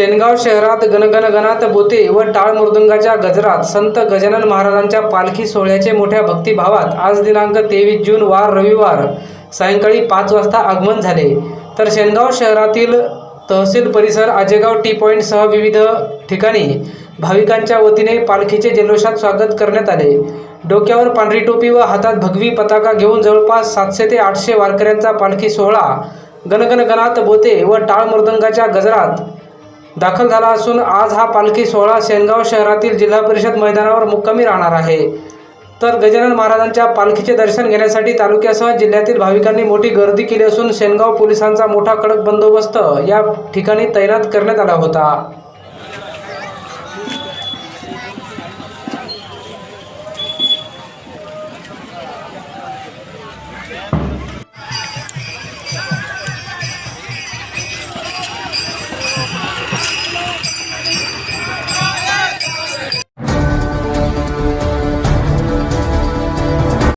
शेनगाव शहरात गणगण गणात बोते व टाळ मृदुंगाच्या गजरात संत गजानन महाराजांच्या पालखी सोहळ्याचे मोठ्या भक्तिभावात आज दिनांक तेवीस जून वार रविवार सायंकाळी पाच वाजता आगमन झाले. तर शेनगाव शहरातील तहसील परिसर आजेगाव टी पॉईंटसह विविध ठिकाणी भाविकांच्या वतीने पालखीचे जल्लोषात स्वागत करण्यात आले. डोक्यावर पांढरी टोपी व हातात भगवी पताका घेऊन जवळपास सातशे ते आठशे वारकऱ्यांचा पालखी सोहळा गणगणगणात बोते व टाळ मृदंगाच्या गजरात दाखल झाला असून आज हा पालखी सोहळा सेनगाव शहरातील जिल्हा परिषद मैदानावर मुक्कामी राहणार आहे. तर गजानन महाराजांच्या पालखीचे दर्शन घेण्यासाठी तालुक्यासह जिल्ह्यातील भाविकांनी मोठी गर्दी केली असून सेनगाव पोलिसांचा मोठा कडक बंदोबस्त या ठिकाणी तैनात करण्यात आला होता.